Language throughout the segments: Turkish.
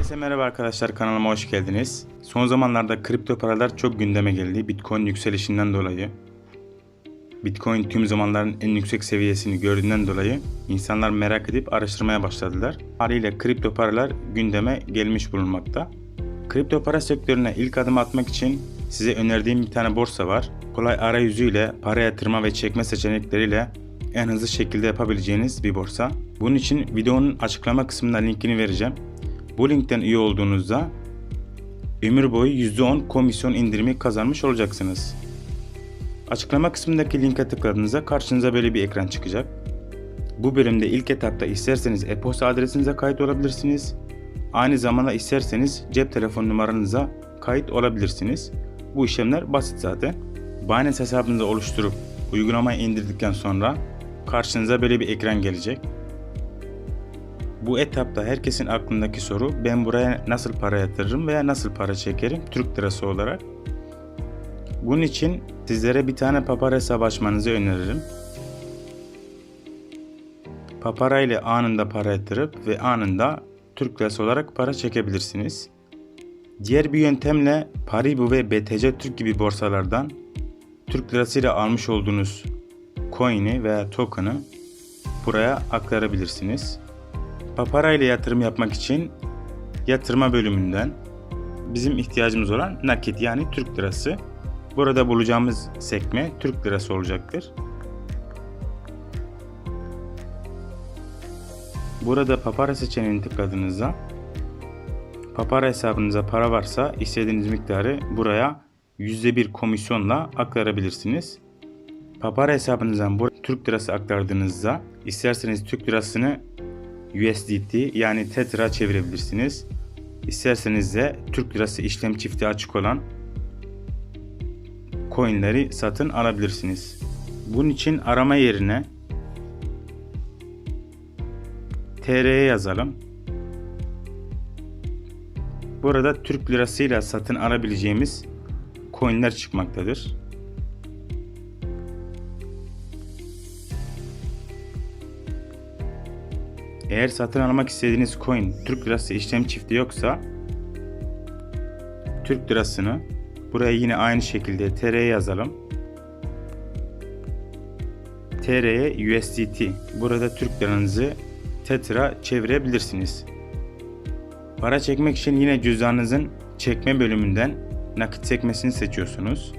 Herkese merhaba arkadaşlar kanalıma hoş geldiniz. Son zamanlarda kripto paralar çok gündeme geldi Bitcoin yükselişinden dolayı. Bitcoin tüm zamanların en yüksek seviyesini gördüğünden dolayı insanlar merak edip araştırmaya başladılar. Haliyle kripto paralar gündeme gelmiş bulunmakta. Kripto para sektörüne ilk adım atmak için size önerdiğim bir tane borsa var. Kolay arayüzüyle para yatırma ve çekme seçenekleriyle en hızlı şekilde yapabileceğiniz bir borsa. Bunun için videonun açıklama kısmında linkini vereceğim. Bu linkten üye olduğunuzda ömür boyu %10 komisyon indirimi kazanmış olacaksınız. Açıklama kısmındaki linke tıkladığınızda karşınıza böyle bir ekran çıkacak. Bu bölümde ilk etapta isterseniz e-posta adresinize kayıt olabilirsiniz. Aynı zamanda isterseniz cep telefon numaranıza kayıt olabilirsiniz. Bu işlemler basit zaten. Binance hesabınızı oluşturup uygulamayı indirdikten sonra karşınıza böyle bir ekran gelecek. Bu etapta herkesin aklındaki soru ben buraya nasıl para yatırırım veya nasıl para çekerim Türk lirası olarak. Bunun için sizlere bir tane Papara hesabı açmanızı öneririm. Papara ile anında para yatırıp ve anında Türk lirası olarak para çekebilirsiniz. Diğer bir yöntemle Paribu ve BTC Türk gibi borsalardan Türk lirasıyla almış olduğunuz coin'i veya token'ı buraya aktarabilirsiniz. Papara ile yatırım yapmak için yatırma bölümünden bizim ihtiyacımız olan nakit yani Türk lirası. Burada bulacağımız sekme Türk lirası olacaktır. Burada Papara seçeneğini tıkladığınızda Papara hesabınıza para varsa istediğiniz miktarı buraya %1 komisyonla aktarabilirsiniz. Papara hesabınızdan buraya Türk lirası aktardığınızda isterseniz Türk lirasını USDT yani Tetra çevirebilirsiniz. İsterseniz de Türk lirası işlem çifti açık olan coinleri satın alabilirsiniz. Bunun için arama yerine TR'ye yazalım. Burada Türk lirasıyla satın alabileceğimiz coinler çıkmaktadır. Eğer satın almak istediğiniz coin Türk lirası işlem çifti yoksa Türk lirasını buraya yine aynı şekilde TR'ye yazalım. TR'ye USDT. Burada Türk liranızı Tetra çevirebilirsiniz. Para çekmek için yine cüzdanınızın çekme bölümünden nakit sekmesini seçiyorsunuz.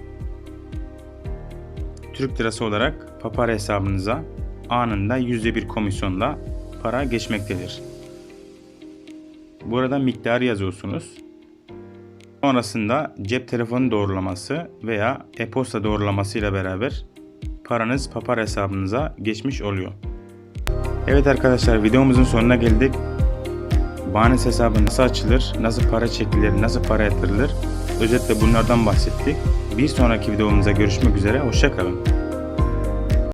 Türk lirası olarak Papara hesabınıza anında %1 komisyonla para geçmektedir. Burada miktarı yazıyorsunuz. Sonrasında cep telefonu doğrulaması veya e-posta doğrulaması ile beraber paranız Papara hesabınıza geçmiş oluyor. Evet arkadaşlar videomuzun sonuna geldik. Binance hesabı nasıl açılır, nasıl para çekilir, nasıl para yatırılır özetle bunlardan bahsettik. Bir sonraki videomuzda görüşmek üzere, hoşçakalın.